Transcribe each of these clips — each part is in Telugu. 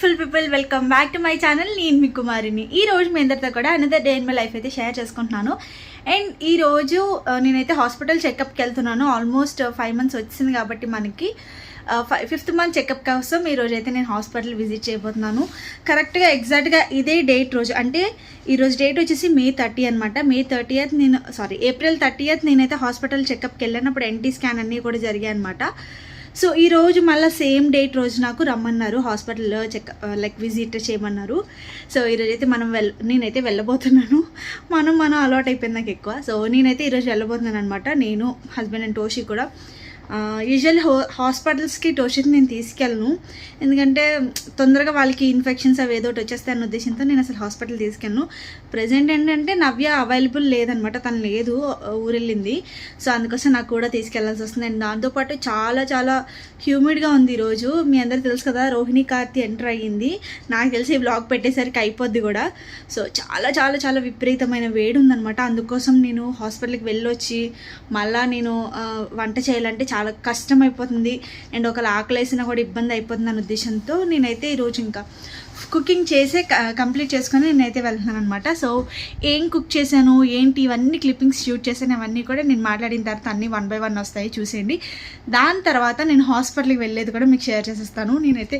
Beautiful people welcome back to my channel నేను మీ కుమారిని. ఈ రోజు మీ అందరితో కూడా another day in my life అయితే షేర్ చేసుకుంటున్నాను. అండ్ ఈ రోజు నేనైతే హాస్పిటల్ చెకప్కి వెళ్తున్నాను. ఆల్మోస్ట్ ఫైవ్ మంత్స్ వచ్చింది కాబట్టి మనకి ఫిఫ్త్ మంత్ చెకప్ కోసం ఈ రోజు అయితే నేను హాస్పిటల్ విజిట్ చేయబోతున్నాను. కరెక్ట్గా ఎగ్జాక్ట్గా ఇదే డేట్ రోజు. అంటే ఈరోజు డేట్ వచ్చేసి మే థర్టీ అనమాట మే థర్టీయత్ నేను సారీ ఏప్రిల్ థర్టీయత్ నేనైతే హాస్పిటల్ చెకప్కి వెళ్ళినప్పుడు ఎన్టీ స్కాన్ అన్నీ కూడా జరిగాయి అనమాట సో ఈ రోజు మళ్ళీ సేమ్ డేట్ రోజు నాకు రమ్మన్నారు హాస్పిటల్లో చెక్ లైక్ విజిట్ చేయమన్నారు. సో ఈరోజు అయితే మనం వెల్ నేనైతే వెళ్ళబోతున్నాను. మనం మనం అలవాట్ అయిపోయింది నాకు ఎక్కువ. సో నేనైతే ఈరోజు వెళ్ళబోతున్నాను అనమాట నేను హస్బెండ్ అండ్ టోషి కూడా యూజువల్ హో హాస్పిటల్స్కి టోషిని నేను తీసుకెళ్ళను. ఎందుకంటే తొందరగా వాళ్ళకి ఇన్ఫెక్షన్స్ అవి ఏదో ఒకటి వచ్చేస్తాయి అన్న ఉద్దేశంతో నేను అసలు హాస్పిటల్ తీసుకెళ్ళను. ప్రజెంట్ ఏంటంటే నవ్య అవైలబుల్ లేదనమాట తను లేదు ఊరెళ్ళింది. సో అందుకోసం నాకు కూడా తీసుకెళ్ళాల్సి వస్తుంది. అండ్ దాంతోపాటు చాలా చాలా హ్యూమిడ్గా ఉంది ఈరోజు. మీ అందరికి తెలుసు కదా రోహిణి కార్తి ఎంటర్ అయ్యింది. నాకు తెలిసి ఈ బ్లాగ్ పెట్టేసరికి అయిపోద్ది కూడా. సో చాలా చాలా చాలా విపరీతమైన వేడి ఉందనమాట. అందుకోసం నేను హాస్పిటల్కి వెళ్ళొచ్చి మళ్ళీ నేను వంట చేయాలంటే చాలా కష్టం అయిపోతుంది అండ్ ఒకవేళ ఆకలేసినా కూడా ఇబ్బంది అయిపోతుంది అనే ఉద్దేశంతో నేనైతే ఈరోజు ఇంకా కుకింగ్ చేసే కంప్లీట్ చేసుకొని నేనైతే వెళ్తున్నాను అనమాట సో ఏం కుక్ చేశాను ఏంటి ఇవన్నీ క్లిప్పింగ్స్ షూట్ చేశాను అవన్నీ కూడా నేను మాట్లాడిన తర్వాత అన్నీ వన్ బై వన్ వస్తాయి చూసేయండి. దాని తర్వాత నేను హాస్పిటల్కి వెళ్ళేది కూడా మీకు షేర్ చేసేస్తాను. నేనైతే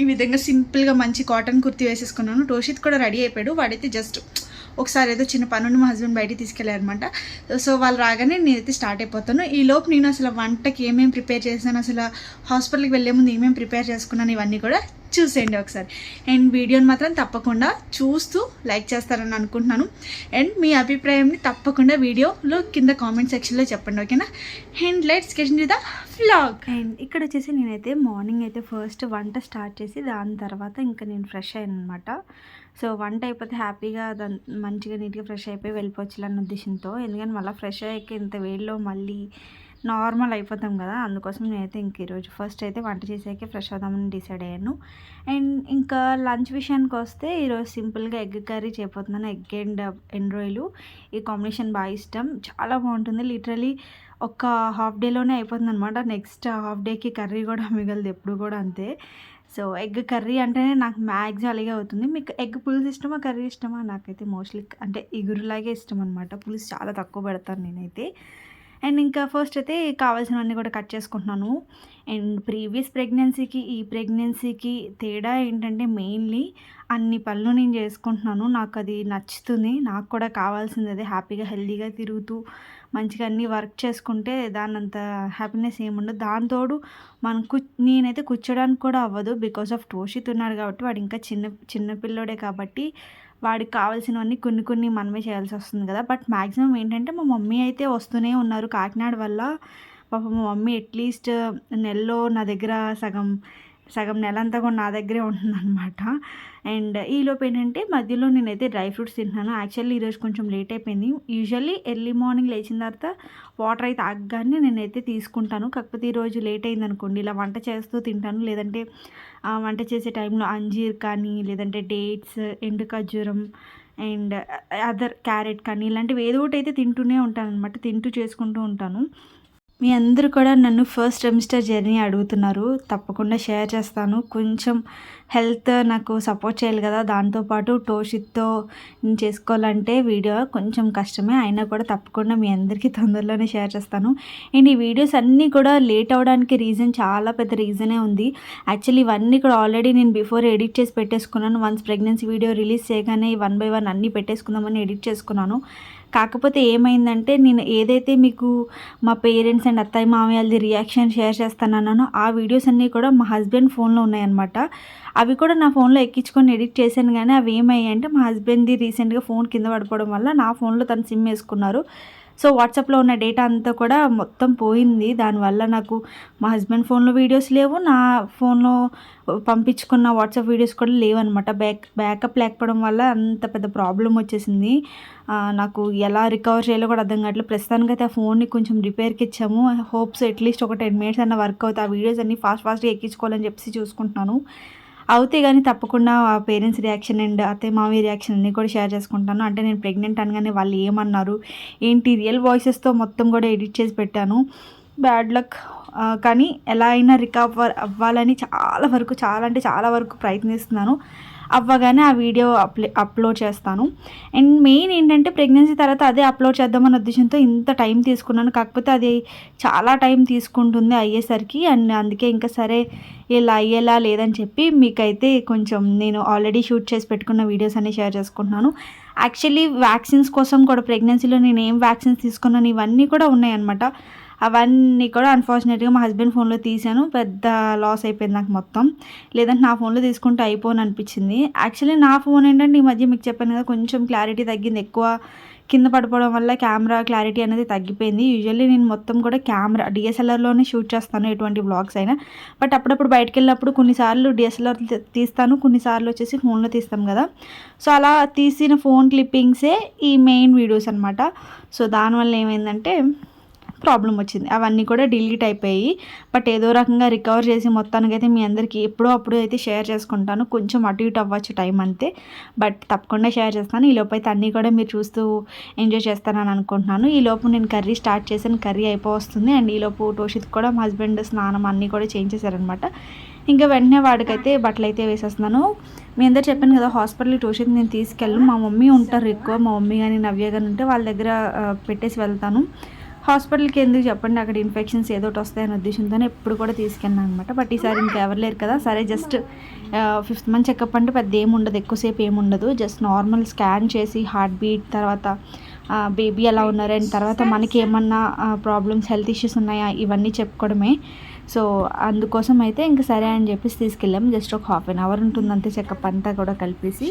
ఈ విధంగా సింపుల్గా మంచి కాటన్ కుర్తీ వేసేసుకున్నాను. టోషిత్ కూడా రెడీ అయిపోయాడు. వాడైతే జస్ట్ ఒకసారి ఏదో చిన్న పనులు మా హస్బెండ్ బయటికి తీసుకెళ్ళారనమాట సో వాళ్ళు రాగానే నేనైతే స్టార్ట్ అయిపోతాను. ఈ లోపు నేను అసలు వంటకి ఏమేమి ప్రిపేర్ చేశాను అసలు హాస్పిటల్కి వెళ్ళే ముందు ఏమేమి ప్రిపేర్ చేసుకున్నాను ఇవన్నీ కూడా చూసేయండి ఒకసారి. అండ్ వీడియోని మాత్రం తప్పకుండా చూస్తూ లైక్ చేస్తారని అనుకుంటున్నాను. అండ్ మీ అభిప్రాయంని తప్పకుండా వీడియోలో కింద కామెంట్ సెక్షన్లో చెప్పండి ఓకేనా and light sketch to the flag and ఇక్కడ వచ్చేసి నేనైతే మార్నింగ్ అయితే ఫస్ట్ వంట స్టార్ట్ చేసి దాని తర్వాత ఇంకా నేను ఫ్రెష్ అయ్యాను అనమాట సో వంట అయిపోతే హ్యాపీగా దాని మంచిగా నీట్గా ఫ్రెష్ అయిపోయి వెళ్ళిపోవచ్చు అన్న ఉద్దేశంతో. ఎందుకంటే మళ్ళీ ఫ్రెష్ అయ్యాక ఇంత వేడిలో మళ్ళీ నార్మల్ అయిపోతాం కదా అందుకోసం నేనైతే ఇంక ఈరోజు ఫస్ట్ అయితే వంట చేసాకే ఫ్రెష్ అవుదామని డిసైడ్ అయ్యాను. అండ్ ఇంకా లంచ్ విషయానికి వస్తే ఈరోజు సింపుల్గా ఎగ్ కర్రీ చేయబోతున్నాను. ఎగ్ అండ్ ఎండ్రాయిలు ఈ కాంబినేషన్ బాగా ఇష్టం. చాలా బాగుంటుంది. లిటరలీ ఒక హాఫ్ డేలోనే అయిపోతుంది అనమాట నెక్స్ట్ హాఫ్ డేకి కర్రీ కూడా మిగలదు ఎప్పుడు కూడా అంతే. సో ఎగ్ కర్రీ అంటేనే నాకు మ్యాక్సిమం అలాగే అవుతుంది. మీకు ఎగ్ పులుసు ఇష్టమా? కర్రీ ఇష్టమా? నాకైతే మోస్ట్లీ అంటే ఇగురులాగే ఇష్టం అనమాట పులుసు చాలా తక్కువ పెడతాను నేనైతే. అండ్ ఇంకా ఫస్ట్ అయితే కావాల్సినవన్నీ కూడా కట్ చేసుకుంటున్నాను. అండ్ ప్రీవియస్ ప్రెగ్నెన్సీకి ఈ ప్రెగ్నెన్సీకి తేడా ఏంటంటే మెయిన్లీ అన్ని పనులు నేను చేసుకుంటున్నాను. నాకు అది నచ్చుతుంది. నాకు కూడా కావాల్సింది అదే హ్యాపీగా హెల్దీగా తిరుగుతూ మంచిగా అన్ని వర్క్ చేసుకుంటే దాని అంత హ్యాపీనెస్ ఏముండదు. దాంతోడు మనం కు నేనైతే కూర్చోడానికి కూడా అవ్వదు. బికాస్ ఆఫ్ టోషిత్ ఉన్నాడు కాబట్టి వాడు ఇంకా చిన్న చిన్న పిల్లోడే కాబట్టి వాడికి కావాల్సినవన్నీ కొన్ని కొన్ని మనమే చేయాల్సి వస్తుంది కదా. బట్ మ్యాక్సిమం ఏంటంటే మా మమ్మీ అయితే వస్తూనే ఉన్నారు. కాకినాడ వల్ల పాప మా మమ్మీ అట్లీస్ట్ నెలలో నా దగ్గర సగం సగం నెల అంతా కూడా నా దగ్గరే ఉంటుందన్నమాట. అండ్ ఈలోపు ఏంటంటే మధ్యలో నేనైతే డ్రై ఫ్రూట్స్ తింటున్నాను. యాక్చువల్లీ ఈరోజు కొంచెం లేట్ అయిపోయింది. యూజువల్లీ ఎర్లీ మార్నింగ్ లేచిన తర్వాత వాటర్ అయితే తాగగానే నేనైతే తీసుకుంటాను. కాకపోతే ఈరోజు లేట్ అయింది అనుకోండి ఇలా వంట చేస్తూ తింటాను. లేదంటే వంట చేసే టైంలో అంజీర్ కానీ లేదంటే డేట్స్ ఎండు ఖర్జూరం అండ్ అదర్ క్యారెట్ కానీ ఇలాంటివి ఏదో ఒకటి అయితే తింటూనే ఉంటాను అనమాట తింటూ చేసుకుంటూ ఉంటాను. మీ అందరూ కూడా నన్ను ఫస్ట్ సెమిస్టర్ జర్నీ అడుగుతున్నారు. తప్పకుండా షేర్ చేస్తాను. కొంచెం హెల్త్ నాకు సపోర్ట్ చేయాలి కదా. దాంతోపాటు టోషిత్తో నేను చేసుకోవాలంటే వీడియో కొంచెం కష్టమే. అయినా కూడా తప్పకుండా మీ అందరికీ తొందరలోనే షేర్ చేస్తాను. అండ్ ఈ వీడియోస్ అన్నీ కూడా లేట్ అవడానికి రీజన్ చాలా పెద్ద రీజనే ఉంది. యాక్చువల్లీ ఇవన్నీ కూడా ఆల్రెడీ నేను బిఫోర్ ఎడిట్ చేసి పెట్టేసుకున్నాను. వన్స్ ప్రెగ్నెన్సీ వీడియో రిలీజ్ చేయగానే వన్ బై వన్ అన్నీ పెట్టేసుకుందామని ఎడిట్ చేసుకున్నాను. కాకపోతే ఏమైందంటే నేను ఏదైతే మీకు మా పేరెంట్స్ అండ్ అత్తయ్య మామయ్యలది రియాక్షన్ షేర్ చేస్తానన్నానో ఆ వీడియోస్ అన్నీ కూడా మా హస్బెండ్ ఫోన్లో ఉన్నాయన్నమాట. అవి కూడా నా ఫోన్లో ఎక్కించుకొని ఎడిట్ చేశాను కానీ అవి ఏమయ్యాయంటే మా హస్బెండ్ది రీసెంట్గా ఫోన్ కింద పడిపోవడం వల్ల నా ఫోన్లో తను సిమ్ వేసుకున్నారు. సో వాట్సాప్లో ఉన్న డేటా అంతా కూడా మొత్తం పోయింది. దానివల్ల నాకు మా హస్బెండ్ ఫోన్లో వీడియోస్ లేవు. నా ఫోన్లో పంపించుకున్న వాట్సాప్ వీడియోస్ కూడా లేవన్నమాట. బ్యాక్ బ్యాకప్ లేకపోవడం వల్ల అంత పెద్ద ప్రాబ్లం వచ్చేసింది. నాకు ఎలా రికవర్ చేయాలో కూడా అర్థం కావట్లేదు. ప్రస్తుతానికి అయితే ఆ ఫోన్ని కొంచెం రిపేర్కి ఇచ్చాము. హోప్స్ అట్లీస్ట్ ఒక టెన్ మినిట్స్ అన్న వర్క్ అవుతాయి ఆ వీడియోస్ అన్ని ఫాస్ట్ ఫాస్ట్గా ఎక్కించుకోవాలని చెప్పేసి చూసుకుంటున్నాను. అవుతే కానీ తప్పకుండా ఆ పేరెంట్స్ రియాక్షన్ అండ్ అత్తయ్య మామయ్య రియాక్షన్ అన్నీ కూడా షేర్ చేసుకుంటాను. అంటే నేను ప్రెగ్నెంట్ అనగానే వాళ్ళు ఏమన్నారు? ఏంటి? రియల్ వాయిసెస్తో మొత్తం కూడా ఎడిట్ చేసి పెట్టాను. Bad luck. కానీ ఎలా అయినా రికవర్ అవ్వాలని చాలా వరకు చాలా అంటే చాలా వరకు ప్రయత్నిస్తున్నాను. అవ్వగానే ఆ వీడియో అప్లే అప్లోడ్ చేస్తాను. అండ్ మెయిన్ ఏంటంటే ప్రెగ్నెన్సీ తర్వాత అదే అప్లోడ్ చేద్దామన్న ఉద్దేశంతో ఇంత టైం తీసుకున్నాను. కాకపోతే అది చాలా టైం తీసుకుంటుంది అయ్యేసరికి అండ్ అందుకే ఇంకా సరే ఇలా అయ్యేలా లేదని చెప్పి మీకైతే కొంచెం నేను ఆల్రెడీ షూట్ చేసి పెట్టుకున్న వీడియోస్ అన్ని షేర్ చేసుకుంటున్నాను. యాక్చువల్లీ వ్యాక్సిన్స్ కోసం కూడా ప్రెగ్నెన్సీలో నేను ఏం వ్యాక్సిన్స్ తీసుకున్నాను ఇవన్నీ కూడా ఉన్నాయన్నమాట. అవన్నీ కూడా అన్ఫార్చునేట్గా మా హస్బెండ్ ఫోన్లో తీసాను పెద్ద లాస్ అయిపోయింది నాకు మొత్తం. లేదంటే నా ఫోన్లో తీసుకుంటే అయిపోను అనిపించింది. యాక్చువల్లీ నా ఫోన్ ఏంటంటే ఈ మధ్య మీకు చెప్పాను కదా కొంచెం క్లారిటీ తగ్గింది. ఎక్కువ కింద పడిపోవడం వల్ల కెమెరా క్లారిటీ అనేది తగ్గిపోయింది. యూజువల్లీ నేను మొత్తం కూడా కెమెరా డిఎస్ఎల్ఆర్లోనే షూట్ చేస్తాను ఎటువంటి బ్లాగ్స్ అయినా. బట్ అప్పుడప్పుడు బయటకు వెళ్ళినప్పుడు కొన్నిసార్లు డిఎస్ఎల్ఆర్ తీస్తాను. కొన్నిసార్లు వచ్చేసి ఫోన్లో తీస్తాం కదా. సో అలా తీసిన ఫోన్ క్లిప్పింగ్సే ఈ మెయిన్ వీడియోస్ అనమాట సో దానివల్ల ఏమైందంటే ప్రాబ్లం వచ్చింది. అవన్నీ కూడా డిలీట్ అయిపోయి బట్ ఏదో రకంగా రికవర్ చేసి మొత్తానికైతే మీ అందరికీ ఎప్పుడో అప్పుడు అయితే షేర్ చేసుకుంటాను. కొంచెం అటు ఇటు అవ్వచ్చు టైం అంతే. బట్ తప్పకుండా షేర్ చేస్తాను. ఈ లోపు అయితే అన్నీ కూడా మీరు చూస్తూ ఎంజాయ్ చేస్తానని అనుకుంటున్నాను. ఈ లోపు నేను కర్రీ స్టార్ట్ చేసిన కర్రీ అయిపోతుంది అండ్ ఈ లోపు టోషిత్ కూడా మా హస్బెండ్ స్నానం అన్నీ కూడా చేంజ్ చేశారనమాట. ఇంకా వెంటనే వాడికైతే బట్టలు అయితే వేసేస్తున్నాను. మీ అందరు చెప్పాను కదా హాస్పిటల్ ట్యూషన్ నేను తీసుకెళ్ళను. మా మమ్మీ ఉంటారు ఎక్కువ. మా మమ్మీ కానీ నవ్య కానీ ఉంటే వాళ్ళ దగ్గర పెట్టేసి వెళ్తాను. హాస్పిటల్కి ఎందుకు చెప్పండి? అక్కడ ఇన్ఫెక్షన్స్ ఏదోటి ఒకటి వస్తాయనే ఉద్దేశంతోనే ఎప్పుడు కూడా తీసుకెళ్ళాను అనమాట బట్ ఈసారి ఇంకా ఎవరు లేరు కదా. సరే జస్ట్ ఫిఫ్త్ మంత్ చెకప్ అంటే పెద్ద ఏమి ఉండదు. ఎక్కువసేపు ఏమి ఉండదు. జస్ట్ నార్మల్ స్కాన్ చేసి హార్ట్ బీట్ తర్వాత బేబీ ఎలా ఉన్నారు అండ్ తర్వాత మనకి ఏమన్నా ప్రాబ్లమ్స్ హెల్త్ ఇష్యూస్ ఉన్నాయా? ఇవన్నీ చెప్పుకోవడమే. సో అందుకోసం అయితే ఇంకా సరే అని చెప్పేసి తీసుకెళ్ళాం. జస్ట్ ఒక హాఫ్ అన్ అవర్ ఉంటుంది అంతే చెకప్ అంతా కూడా కలిపేసి.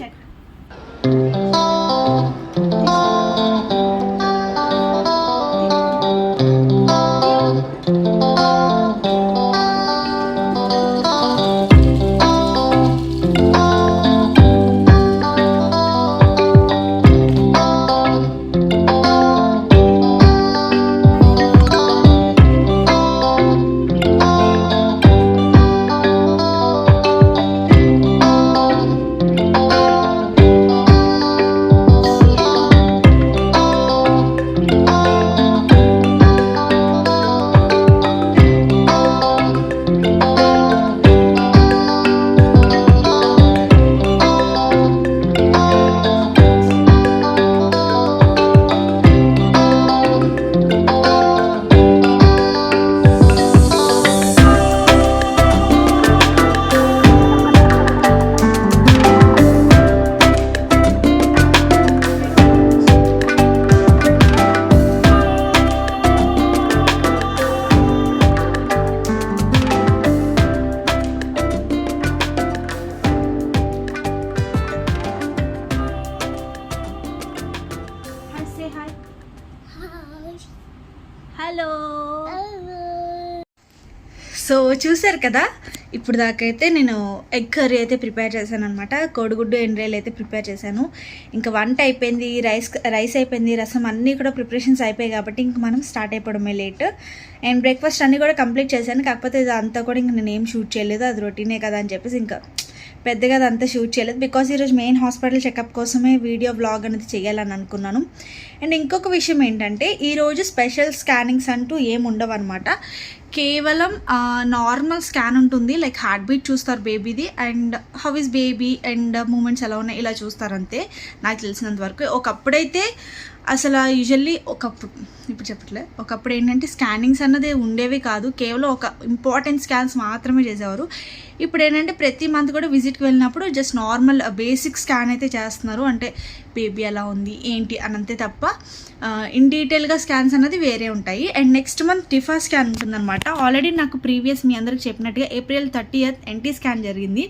చూసారు కదా? ఇప్పుడు దాకైతే నేను ఎగ్ కర్రీ అయితే ప్రిపేర్ చేశాను అనమాట కోడిగుడ్డు ఎండ్రేలు అయితే ప్రిపేర్ చేశాను. ఇంకా వంట అయిపోయింది రైస్ రైస్ అయిపోయింది రసం అన్నీ కూడా ప్రిపరేషన్స్ అయిపోయాయి కాబట్టి ఇంక మనం స్టార్ట్ అయిపోవడమే లేట్. అండ్ బ్రేక్ఫాస్ట్ అన్నీ కూడా కంప్లీట్ చేశాను. కాకపోతే ఇది అంతా కూడా ఇంక నేను ఏం షూట్ చేయలేదు. అది రొటీనే కదా అని చెప్పేసి ఇంకా పెద్దగా అదంతా షూట్ చేయలేదు. బికాజ్ ఈరోజు మెయిన్ హాస్పిటల్ చెకప్ కోసమే వీడియో వ్లాగ్ అనేది చేయాలని అనుకున్నాను. అండ్ ఇంకొక విషయం ఏంటంటే ఈరోజు స్పెషల్ స్కానింగ్స్ అంటూ ఏం ఉండవు అనమాట కేవలం నార్మల్ స్కాన్ ఉంటుంది. లైక్ హార్ట్ బీట్ చూస్తారు బేబీది and how is baby and movements ఎలా ఉన్నాయి? ఇలా చూస్తారు అంతే నాకు తెలిసినంత వరకు. ఒకప్పుడైతే అసలు యూజువల్లీ ఒకప్పుడు ఇప్పుడు చెప్పట్లే. ఒకప్పుడు ఏంటంటే స్కానింగ్స్ అన్నది ఉండేవి కాదు. కేవలం ఒక ఇంపార్టెంట్ స్కాన్స్ మాత్రమే చేసేవారు. ఇప్పుడు ఏంటంటే ప్రతి మంత్ కూడా విజిట్కి వెళ్ళినప్పుడు జస్ట్ నార్మల్ బేసిక్ స్కాన్ అయితే చేస్తున్నారు. అంటే బేబీ ఎలా ఉంది ఏంటి అని అంతే తప్ప ఇన్ డీటెయిల్గా స్కాన్స్ అన్నది వేరే ఉంటాయి. And next month TIFFA scan ఉంటుందన్నమాట. ఆల్రెడీ నాకు ప్రీవియస్ మీ అందరికి చెప్పినట్టుగా ఏప్రిల్ థర్టీ ఎన్టీ స్కాన్ జరిగింది.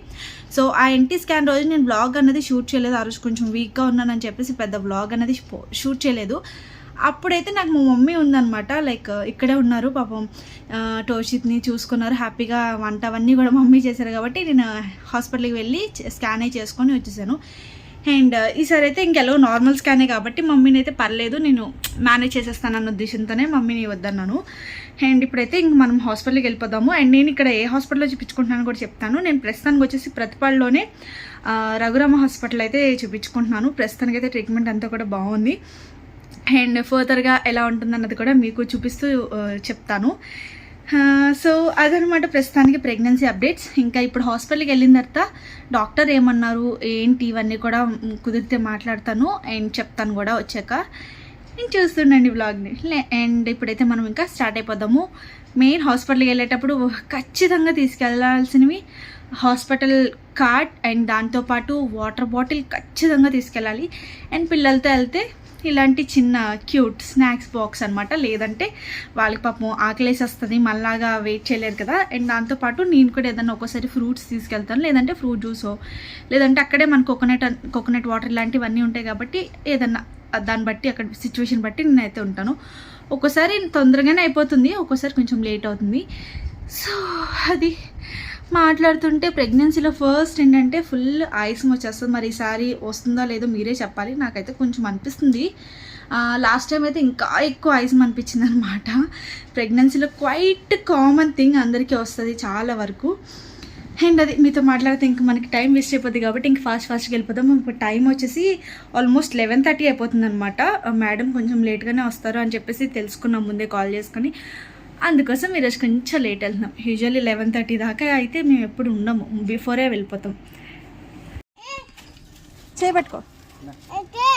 సో ఆ ఎన్టీ స్కాన్ రోజు నేను బ్లాగ్ అనేది షూట్ చేయలేదు. ఆ రోజు కొంచెం వీక్గా ఉన్నానని చెప్పేసి పెద్ద బ్లాగ్ అనేది షూట్ చేయలేదు. అప్పుడైతే నాకు మా మమ్మీ ఉందన్నమాట. లైక్ ఇక్కడే ఉన్నారు. పాపం టోషిత్ని చూసుకున్నారు. హ్యాపీగా వంట అవన్నీ కూడా మమ్మీ చేశారు కాబట్టి నేను హాస్పిటల్కి వెళ్ళి స్కాన్ అయి చేసుకొని వచ్చేసాను. అండ్ ఈసారి అయితే ఇంకెలో నార్మల్ స్కానే కాబట్టి మమ్మీని అయితే పర్లేదు నేను మేనేజ్ చేసేస్తానన్న ఉద్దేశంతోనే మమ్మీని వద్దన్నాను. అండ్ ఇప్పుడైతే ఇంక మనం హాస్పిటల్కి వెళ్ళిపోదాము. అండ్ నేను ఇక్కడ ఏ హాస్పిటల్లో చూపించుకుంటున్నాను కూడా చెప్తాను. నేను ప్రస్తుతానికి వచ్చేసి ప్రతిపాడులోనే రఘురామ హాస్పిటల్ అయితే చూపించుకుంటున్నాను. ప్రస్తుతానికి అయితే ట్రీట్మెంట్ అంతా కూడా బాగుంది. అండ్ ఫర్దర్గా ఎలా ఉంటుందన్నది కూడా మీకు చూపిస్తూ చెప్తాను. సో అదనమాట ప్రస్తుతానికి ప్రెగ్నెన్సీ అప్డేట్స్ ఇంకా ఇప్పుడు హాస్పిటల్కి వెళ్ళిన తర్వాత డాక్టర్ ఏమన్నారు ఏంటి ఇవన్నీ కూడా కుదిరితే మాట్లాడతాను అండ్ చెప్తాను కూడా వచ్చాక. నేను చూస్తుండండి బ్లాగ్ని అండ్ ఇప్పుడైతే మనం ఇంకా స్టార్ట్ అయిపోదాము. మెయిన్ హాస్పిటల్కి వెళ్ళేటప్పుడు ఖచ్చితంగా తీసుకెళ్ళాల్సినవి హాస్పిటల్ కార్డ్ అండ్ దాంతోపాటు వాటర్ బాటిల్ ఖచ్చితంగా తీసుకెళ్ళాలి. అండ్ పిల్లలతో వెళ్తే ఇలాంటి చిన్న క్యూట్ స్నాక్స్ బాక్స్ అనమాట లేదంటే వాళ్ళకి పాపం ఆకలేసి వస్తుంది మళ్ళాగా వెయిట్ చేయలేరు కదా. అండ్ దాంతోపాటు నేను కూడా ఏదైనా ఒక్కోసారి ఫ్రూట్స్ తీసుకెళ్తాను. లేదంటే ఫ్రూట్ జ్యూసో లేదంటే అక్కడే మన కోకోనట్ కోకోనట్ వాటర్ ఇలాంటివన్నీ ఉంటాయి కాబట్టి ఏదన్నా దాన్ని బట్టి అక్కడ సిచ్యువేషన్ బట్టి నేనైతే ఉంటాను. ఒక్కోసారి తొందరగానే అయిపోతుంది ఒక్కోసారి కొంచెం లేట్ అవుతుంది. సో అది మాట్లాడుతుంటే ప్రెగ్నెన్సీలో ఫస్ట్ ఏంటంటే ఫుల్ ఆయుసం వచ్చేస్తుంది. మరి ఈసారి వస్తుందో లేదో మీరే చెప్పాలి. నాకైతే కొంచెం అనిపిస్తుంది. లాస్ట్ టైం అయితే ఇంకా ఎక్కువ ఆయుసం అనిపించింది అనమాట ప్రెగ్నెన్సీలో క్వైట్ కామన్ థింగ్ అందరికీ వస్తుంది చాలా వరకు. అండ్ అది మీతో మాట్లాడితే ఇంక మనకి టైం వేస్ట్ అయిపోద్ది కాబట్టి ఇంక ఫాస్ట్ ఫాస్ట్గా వెళ్ళిపోదాం. ఇప్పుడు టైం వచ్చేసి ఆల్మోస్ట్ లెవెన్ థర్టీ అయిపోతుంది అనమాట మేడం కొంచెం లేట్గానే వస్తారు అని చెప్పేసి తెలుసుకున్నాం ముందే కాల్ చేసుకొని. అందుకోసం ఈరోజు కొంచెం లేట్ వెళ్తున్నాం. యూజువల్లీ లెవెన్ థర్టీ దాకా అయితే మేము ఎప్పుడు ఉండము. బిఫోరే వెళ్ళిపోతాం. చేపట్టుకో Okay.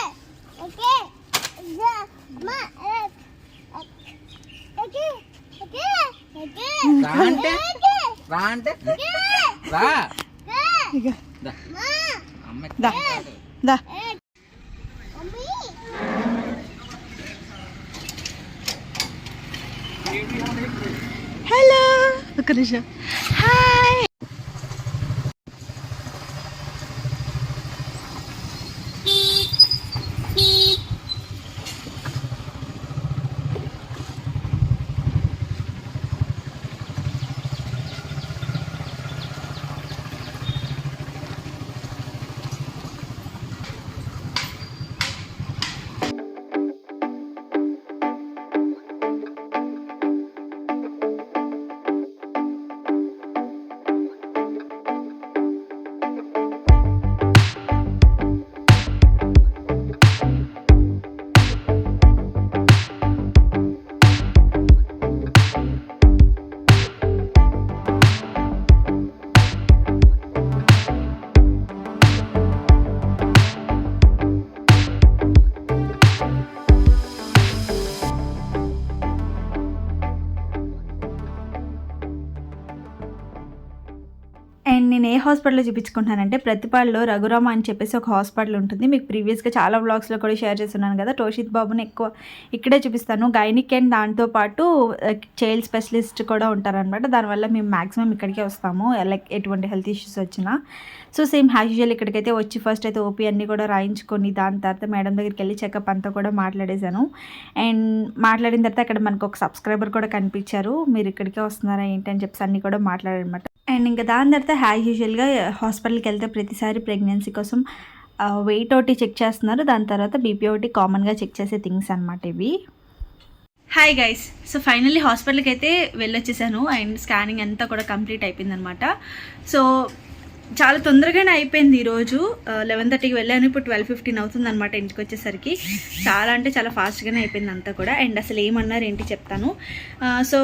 హలో ఒక నిమిషం హాయ్ అండ్ నేను ఏ హాస్పిటల్లో చూపించుకుంటున్నానంటే ప్రతిపాడులో రఘురామ అని చెప్పేసి ఒక హాస్పిటల్ ఉంటుంది. మీకు ప్రీవియస్గా చాలా బ్లాగ్స్లో కూడా షేర్ చేస్తున్నాను కదా. టోషిత్ బాబుని ఎక్కువ ఇక్కడే చూపిస్తాను. గైనిక్ అండ్ దాంతోపాటు చైల్డ్ స్పెషలిస్ట్ కూడా ఉంటారనమాట. దానివల్ల మేము మ్యాక్సిమం ఇక్కడికే వస్తాము. లైక్ ఎటువంటి హెల్త్ ఇష్యూస్ వచ్చినా. సో సేమ్ హ్యాష్ యూజువల్ ఇక్కడికైతే వచ్చి ఫస్ట్ అయితే ఓపీ అన్నీ కూడా రాయించుకొని దాని తర్వాత మేడం దగ్గరికి వెళ్ళి చెకప్ అంతా కూడా మాట్లాడేశాను. అండ్ మాట్లాడిన తర్వాత అక్కడ మనకు ఒక సబ్స్క్రైబర్ కూడా కనిపించారు. మీరు ఇక్కడికే వస్తున్నారా ఏంటి అని చెప్పేసి అన్నీ కూడా మాట్లాడారనమాట. అండ్ ఇంకా దాని తర్వాత హ్యాష్ యూజువల్గా హాస్పిటల్కి వెళ్తే ప్రతిసారి ప్రెగ్నెన్సీ కోసం వెయిట్ ఒకటి చెక్ చేస్తున్నారు. దాని తర్వాత బీపీ ఒకటి కామన్గా చెక్ చేసే థింగ్స్ అనమాట ఇవి. హాయ్ గైస్ సో ఫైనల్లీ హాస్పిటల్కి అయితే వెళ్ళొచ్చేసాను. అండ్ స్కానింగ్ అంతా కూడా కంప్లీట్ అయిపోయింది అనమాట సో చాలా తొందరగానే అయిపోయింది ఈరోజు. లెవెన్ థర్టీకి వెళ్ళాను. ఇప్పుడు ట్వెల్వ్ ఫిఫ్టీన్ అవుతుంది అనమాట ఇంటికి వచ్చేసరికి. చాలా అంటే చాలా ఫాస్ట్గానే అయిపోయింది అంతా కూడా. అండ్ అసలు ఏమన్నారు ఏంటి చెప్తాను. సో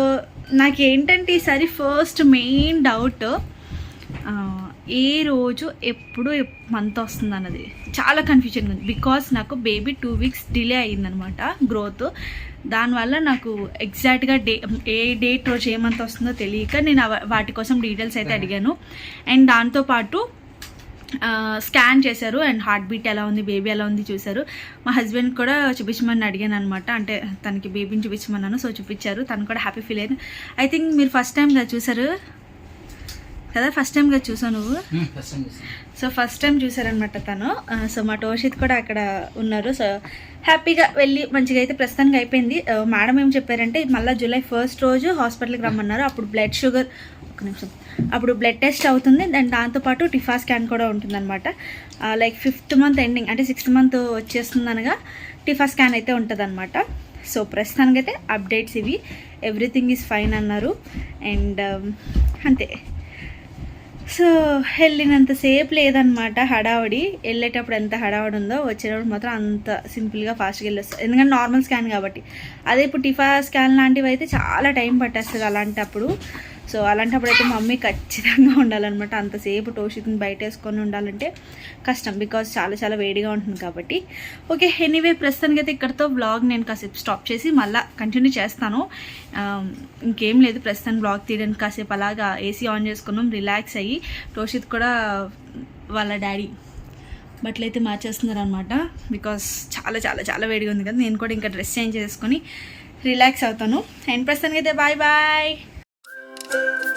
నాకు ఏంటంటే ఈసారి ఫస్ట్ మెయిన్ డౌట్ ఏ రోజు ఎప్పుడు మంత్ వస్తుంది అన్నది చాలా కన్ఫ్యూజన్ ఉంది. బికాస్ నాకు బేబీ టూ వీక్స్ డిలే అయ్యిందనమాట గ్రోత్ దానివల్ల నాకు ఎగ్జాక్ట్గా డే ఏ డేట్ రోజు ఏ మంత్ వస్తుందో తెలియక నేను వాటి కోసం డీటెయిల్స్ అయితే అడిగాను. అండ్ దాంతోపాటు స్కాన్ చేశారు అండ్ హార్ట్ బీట్ ఎలా ఉంది బేబీ ఎలా ఉంది చూశారు. మా హస్బెండ్ కూడా చూపించమని అడిగాను అనమాట అంటే తనకి బేబీని చూపించమన్నాను సో చూపించారు. తను కూడా హ్యాపీ ఫీల్ అయ్యారు ఐ థింక్ మీరు ఫస్ట్ టైంగా చూసారు కదా ఫస్ట్ టైంగా చూసావు నువ్వు. సో ఫస్ట్ టైం చూసారనమాట తను. సో మా టోషిత్ కూడా అక్కడ ఉన్నారు. సో హ్యాపీగా వెళ్ళి మంచిగా అయితే ప్రస్తుతానికి అయిపోయింది. మేడం ఏం చెప్పారంటే మళ్ళీ జూలై ఫస్ట్ రోజు హాస్పిటల్కి రమ్మన్నారు. అప్పుడు బ్లడ్ షుగర్ ఒక నిమిషం. అప్పుడు బ్లడ్ టెస్ట్ అవుతుంది. దాని దాంతోపాటు టిఫా స్కాన్ కూడా ఉంటుందన్నమాట. లైక్ ఫిఫ్త్ మంత్ ఎండింగ్ అంటే సిక్స్త్ మంత్ వచ్చేస్తుంది అనగా టిఫా స్కాన్ అయితే ఉంటుందన్నమాట. సో ప్రస్తుతానికైతే అప్డేట్స్ ఇవి. ఎవ్రీథింగ్ ఈజ్ ఫైన్ అన్నారు. అండ్ అంతే. సో వెళ్ళినంతసేపు లేదనమాట హడావుడి. వెళ్ళేటప్పుడు ఎంత హడావుడి ఉందో వచ్చేటప్పుడు మాత్రం అంత సింపుల్గా ఫాస్ట్గా వెళ్ళొస్తుంది ఎందుకంటే నార్మల్ స్కాన్ కాబట్టి. అదే ఇప్పుడు టిఫా స్కాన్ లాంటివి అయితే చాలా టైం పట్టేస్తుంది అలాంటప్పుడు. సో అలాంటప్పుడు అయితే మమ్మీ ఖచ్చితంగా ఉండాలన్నమాట. అంతసేపు టోషిత్ని బయట వేసుకొని ఉండాలంటే కష్టం. బికాజ్ చాలా చాలా వేడిగా ఉంటుంది కాబట్టి. ఓకే ఎనీవే ప్రస్తుతానికి అయితే ఇక్కడితో బ్లాగ్ నేను కాసేపు స్టాప్ చేసి మళ్ళీ కంటిన్యూ చేస్తాను. Um, ఇంకేం లేదు ప్రస్తుతానికి బ్లాగ్ తీయడానికి కాసేపు అలాగా ఏసీ ఆన్ చేసుకున్నాం రిలాక్స్ అయ్యి టోషిత్ కూడా వాళ్ళ డాడీ బట్టలు అయితే మార్చేస్తున్నారు అనమాట బికాస్ చాలా చాలా చాలా వేడిగా ఉంది కదా నేను కూడా ఇంకా డ్రెస్ చేంజ్ చేసుకొని రిలాక్స్ అవుతాను. అండ్ ప్రస్తుతానికి అయితే బాయ్ బాయ్ Bye.